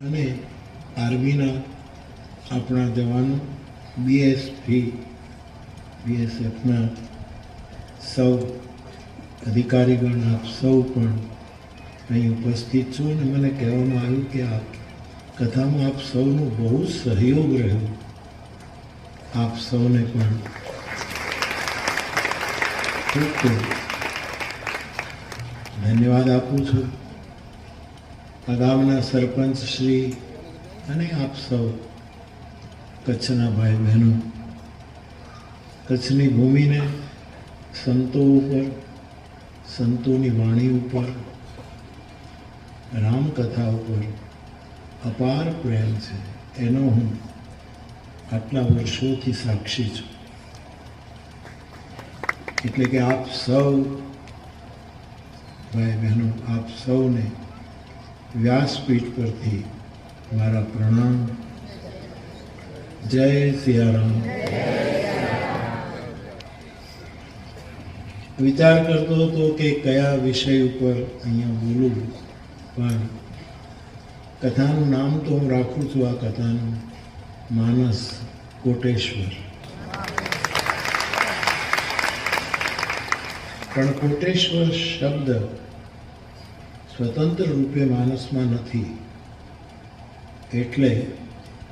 અને આર્મીના આપણા જવાનો બીએસપી બીએસએફના સૌ અધિકારીગણ આપ સૌ પણ અહીં ઉપસ્થિત છું અને મને કહેવામાં આવ્યું કે આ કથામાં આપ સૌનો બહુ સહયોગ રહ્યો. આપ સૌને પણ ધન્યવાદ આપું છું. આ ગામના સરપંચ શ્રી અને આપ સૌ કચ્છના ભાઈ બહેનો કચ્છની ભૂમિને સંતો ઉપર, સંતોની વાણી ઉપર, રામકથા ઉપર અપાર પ્રેમ છે. એનો હું આટલા વર્ષોથી સાક્ષી છું. એટલે કે આપ સૌ ભાઈ બહેનો આપ સૌને વ્યાસપીઠ પરથી મારા પ્રણામ. જય સિયારામ. વિચાર કરતો હતો કે કયા વિષય ઉપર અહીંયા બોલું, પણ કથાનું નામ તો હું રાખું છું, આ કથાનું માનસ કોટેશ્વર. પણ કોટેશ્વર શબ્દ સ્વતંત્ર રૂપે માનસમાં નથી. એટલે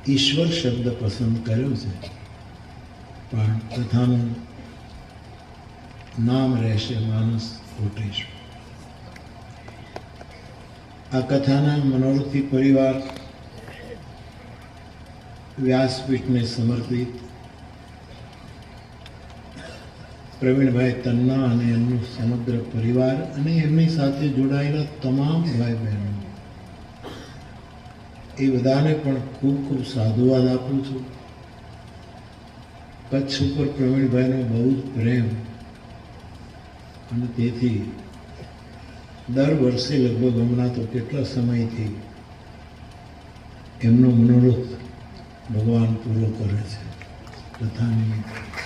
ઈશ્વર શબ્દ પસંદ કર્યો છે. પણ કથાનું નામ રહેશે માનસ કોટેશ્વર આ કથાના મનોરથી પરિવાર વ્યાસપીઠને સમર્પિત પ્રવીણભાઈ તન્ના અને એમનું સમગ્ર પરિવાર અને એમની સાથે જોડાયેલા તમામ ભાઈ બહેનો. એ બધાને પણ ખૂબ ખૂબ સાધુવાદ આપું છું. કચ્છ ઉપર પ્રવીણભાઈનો બહુ જ પ્રેમ અને તેથી દર વર્ષે લગભગ હમણાં તો કેટલા સમયથી એમનો મનોરથ ભગવાન પૂરો કરે છે. કથા નિમિત્તે.